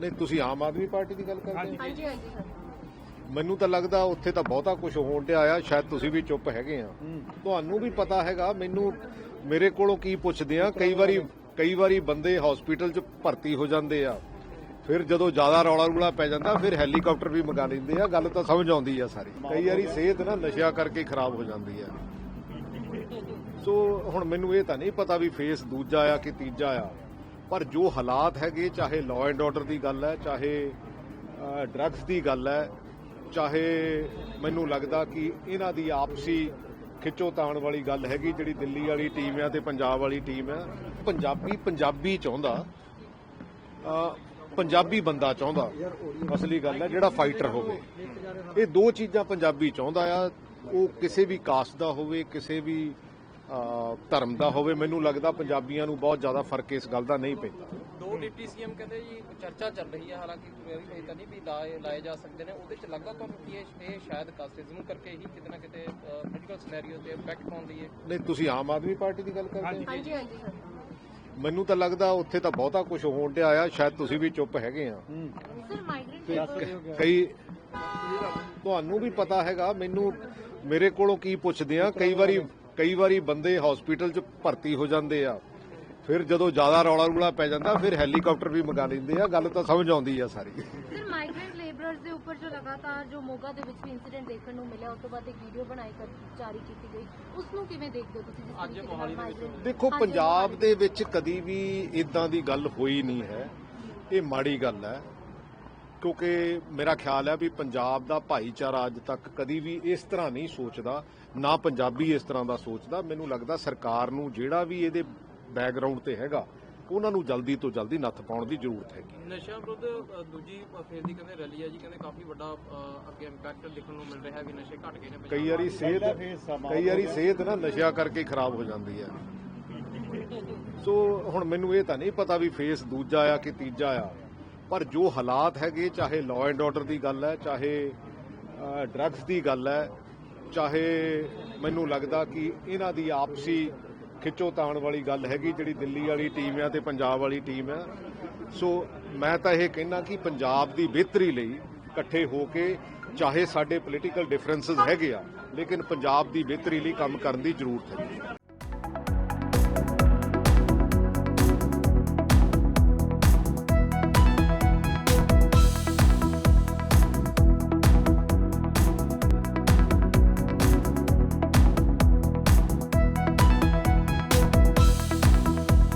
ਨਹੀਂ ਤੁਸੀਂ ਆਮ ਆਦਮੀ ਪਾਰਟੀ ਦੀ ਗੱਲ ਕਰਦੇ ਹੋ? ਹਾਂਜੀ ਹਾਂਜੀ ਸਰ ਮੈਨੂੰ ਤਾਂ ਲੱਗਦਾ ਉੱਥੇ ਤਾਂ ਬਹੁਤਾ ਕੁਝ ਹੋਣ ਡਿਆ ਆ ਸ਼ਾਇਦ ਤੁਸੀਂ ਵੀ ਚੁੱਪ ਹੈਗੇ ਆ। ਤੁਹਾਨੂੰ ਵੀ ਪਤਾ ਹੈਗਾ ਮੈਨੂੰ ਮੇਰੇ ਕੋਲੋਂ ਕੀ ਪੁੱਛਦੇ ਆ ਕਈ ਵਾਰੀ ਕਈ ਵਾਰੀ ਬੰਦੇ ਹਸਪੀਟਲ 'ਚ ਭਰਤੀ ਹੋ ਜਾਂਦੇ ਆ। ਫਿਰ ਜਦੋਂ ਜ਼ਿਆਦਾ ਰੌਲਾ ਰੂਲਾ ਪੈ ਜਾਂਦਾ ਫਿਰ ਹੈਲੀਕਾਪਟਰ ਵੀ ਮੰਗਾ ਲੈਂਦੇ ਆ ਗੱਲ ਤਾਂ ਸਮਝ ਆਉਂਦੀ ਆ ਸਾਰੀ। ਕਈ ਵਾਰੀ ਸਿਹਤ ਨਾ ਨਸ਼ਿਆਂ ਕਰਕੇ ਖਰਾਬ ਹੋ ਜਾਂਦੀ ਆ। ਸੋ ਹੁਣ ਮੈਨੂੰ ਇਹ ਤਾਂ ਨਹੀਂ ਪਤਾ ਵੀ ਫੇਸ ਦੂਜਾ ਆ ਕਿ ਤੀਜਾ ਆ। ਪਰ ਜੋ ਹਾਲਾਤ ਹੈਗੇ, ਚਾਹੇ ਲਾਅ ਐਂਡ ਆਰਡਰ ਦੀ ਗੱਲ ਹੈ, ਚਾਹੇ ਡਰੱਗਸ ਦੀ ਗੱਲ ਹੈ, ਚਾਹੇ ਮੈਨੂੰ ਲੱਗਦਾ ਕਿ ਇਹਨਾਂ ਦੀ ਆਪਸੀ ਖਿੱਚੋ ਤਾਣ ਵਾਲੀ ਗੱਲ ਹੈਗੀ, ਜਿਹੜੀ ਦਿੱਲੀ ਵਾਲੀ ਟੀਮ ਹੈ ਤੇ ਪੰਜਾਬ ਵਾਲੀ ਟੀਮ ਹੈ, ਪੰਜਾਬੀ ਪੰਜਾਬੀ ਚਾਹੁੰਦਾ ਪੰਜਾਬੀ ਬੰਦਾ ਚਾਹੁੰਦਾ, ਅਸਲੀ ਗੱਲ ਹੈ, ਜਿਹੜਾ ਫਾਈਟਰ ਹੋਵੇ। ਇਹ ਦੋ ਚੀਜ਼ਾਂ ਪੰਜਾਬੀ ਚਾਹੁੰਦਾ ਆ, ਉਹ ਕਿਸੇ ਵੀ ਕਾਸਟ ਦਾ ਹੋਵੇ, ਕਿਸੇ ਵੀ ਧਰਮ ਦਾ ਹੋਵੇ ਮੈਨੂੰ ਲੱਗਦਾ ਪੰਜਾਬੀਆਂ ਨੂੰ ਬਹੁਤ ਜ਼ਿਆਦਾ ਫ਼ਰਕ ਇਸ ਗੱਲ ਦਾ ਨਹੀਂ ਪੈਂਦਾ। ਦੋ ਡਿਪਟੀ ਸੀਐਮ ਕਹਿੰਦੇ ਜੀ ਚਰਚਾ ਚੱਲ ਰਹੀ ਹੈ ਹਾਲਾਂਕਿ ਮੇਰੀ ਇਹ ਤਾਂ ਨਹੀਂ ਵੀ ਲਾਏ ਲਾਏ ਜਾ ਸਕਦੇ ਨੇ। ਉਹਦੇ ਚ ਲੱਗਾ ਤੁਹਾਨੂੰ ਕਿ ਇਹ ਸ਼ਾਇਦ ਕਾਸਟਿਜ਼ਮ ਕਰਕੇ ਹੀ ਕਿਤੇ ਨਾ ਕਿਤੇ ਪੋਲੀਟੀਕਲ ਸਿਨੈਰੀਓ ਤੇ ਇੰਪੈਕਟ ਪਾਉਂਦੀ ਹੈ ਨਹੀਂ ਤੁਸੀਂ ਆਮ ਆਦਮੀ ਪਾਰਟੀ ਦੀ ਗੱਲ ਕਰਦੇ ਹੋ? ਹਾਂਜੀ ਹਾਂਜੀ ਸਰ ਮੈਨੂੰ ਤਾਂ ਲੱਗਦਾ ਉੱਥੇ ਤਾਂ ਬਹੁਤਾ ਕੁਝ ਹੋਣ ਡਿਆ ਆ ਸ਼ਾਇਦ ਤੁਸੀਂ ਵੀ ਚੁੱਪ ਹੈਗੇ ਆ। ਸਰ ਮਾਈਗ੍ਰੇਂਟ ਕਈ ਤੁਹਾਨੂੰ ਵੀ ਪਤਾ ਹੈਗਾ ਮੈਨੂੰ ਮੇਰੇ ਕੋਲੋਂ ਕੀ ਪੁੱਛਦੇ ਆ ਕਈ ਵਾਰੀ ਕਈ ਵਾਰੀ ਬੰਦੇ ਹਸਪੀਟਲ 'ਚ ਭਰਤੀ ਹੋ ਜਾਂਦੇ ਆ। ਫਿਰ ਜਦੋਂ ਜ਼ਿਆਦਾ ਰੌਲਾ ਰੂਲਾ ਪੈ ਜਾਂਦਾ ਫਿਰ ਹੈਲੀਕਾਪਟਰ ਵੀ ਮੰਗਾ ਲੈਂਦੇ ਆ। ਗੱਲ ਤਾਂ ਸਮਝ ਆਉਂਦੀ ਆ ਸਾਰੀ। ਸਰ ਮਾਈਗ੍ਰੇਂਟ ਲੇਬਰਰਸ ਦੇ ਉੱਪਰ ਜੋ ਲਗਾਤਾਰ ਜੋ ਮੋਗਾ ਦੇ ਵਿੱਚ ਵੀ ਇੰਸੀਡੈਂਟ ਦੇਖਣ ਨੂੰ ਮਿਲਿਆ ਉਸ ਤੋਂ ਬਾਅਦ ਇੱਕ ਵੀਡੀਓ ਬਣਾਈ ਕਰ ਜਾਰੀ ਕੀਤੀ ਗਈ। ਉਸ ਨੂੰ ਕਿਵੇਂ ਦੇਖਦੇ ਹੋ ਤੁਸੀਂ ਜਿਸ ਅੱਜ ਮੋਹਾਲੀ ਦੇ ਵਿੱਚ ਦੇਖੋ ਪੰਜਾਬ। ਦੇ ਵਿੱਚ ਕਦੀ ਵੀ ਇਦਾਂ ਦੀ ਗੱਲ ਹੋਈ ਨਹੀਂ ਹੈ। ਇਹ ਮਾੜੀ ਗੱਲ ਹੈ। ਕਿਉਂਕਿ ਮੇਰਾ ਖਿਆਲ ਹੈ ਵੀ ਪੰਜਾਬ ਦਾ ਭਾਈਚਾਰਾ ਅੱਜ ਤੱਕ ਕਦੀ ਵੀ ਇਸ ਤਰ੍ਹਾਂ ਨਹੀਂ ਸੋਚਦਾ ਨਾ ਪੰਜਾਬੀ ਇਸ ਤਰ੍ਹਾਂ ਦਾ ਸੋਚਦਾ। ਮੈਨੂੰ ਲੱਗਦਾ ਸਰਕਾਰ ਨੂੰ ਜਿਹੜਾ ਵੀ ਇਹਦੇ ਬੈਕਗ੍ਰਾਉਂਡ ਤੇ ਹੈਗਾ ਉਹਨਾਂ ਨੂੰ ਜਲਦੀ ਤੋਂ ਜਲਦੀ ਨੱਥ ਪਾਉਣ ਦੀ ਜ਼ਰੂਰਤ ਹੈਗੀ। ਨਸ਼ਾ ਵਿਰੁੱਧ ਦੂਜੀ ਫੇਰ ਦੀ ਕਹਿੰਦੇ ਰੈਲੀ ਹੈ ਜੀ ਕਹਿੰਦੇ ਕਾਫੀ ਵੱਡਾ ਅੱਗੇ ਇੰਪੈਕਟ ਦੇਖਣ ਨੂੰ ਮਿਲ ਰਿਹਾ ਹੈ ਵੀ ਨਸ਼ੇ ਘਟ ਗਏ ਨੇ ਕਈ ਵਾਰੀ ਸਿਹਤ ਕਈ ਵਾਰੀ ਸਿਹਤ ਨਾ ਨਸ਼ਿਆਂ ਕਰਕੇ ਖਰਾਬ ਹੋ ਜਾਂਦੀ ਹੈ। ਸੋ ਹੁਣ ਮੈਨੂੰ ਇਹ ਤਾਂ ਨਹੀਂ ਪਤਾ ਵੀ ਫੇਸ ਦੂਜਾ ਆ ਕਿ ਤੀਜਾ ਆ। ਪਰ ਜੋ ਹਾਲਾਤ ਹੈਗੇ, ਚਾਹੇ ਲਾਅ ਐਂਡ ਆਰਡਰ ਦੀ ਗੱਲ ਹੈ, ਚਾਹੇ ਡਰੱਗਸ ਦੀ ਗੱਲ ਹੈ, ਚਾਹੇ ਮੈਨੂੰ ਲੱਗਦਾ ਕਿ ਇਹਨਾਂ ਦੀ ਆਪਸੀ ਖਿੱਚੋ ਤਾਣ ਵਾਲੀ ਗੱਲ ਹੈਗੀ, ਜਿਹੜੀ ਦਿੱਲੀ ਵਾਲੀ ਟੀਮ ਆ ਤੇ ਪੰਜਾਬ ਵਾਲੀ ਟੀਮ ਆ ਸੋ ਮੈਂ ਤਾਂ ਇਹ ਕਹਿਣਾ ਕਿ ਪੰਜਾਬ ਦੀ ਬਿਹਤਰੀ ਲਈ ਇਕੱਠੇ ਹੋ ਕੇ ਚਾਹੇ ਸਾਡੇ ਪੋਲੀਟੀਕਲ ਡਿਫਰੈਂਸਸ ਹੈਗੇ ਆ, ਲੇਕਿਨ ਪੰਜਾਬ ਦੀ ਬਿਹਤਰੀ ਲਈ ਕੰਮ ਕਰਨ ਦੀ ਜ਼ਰੂਰਤ ਹੈ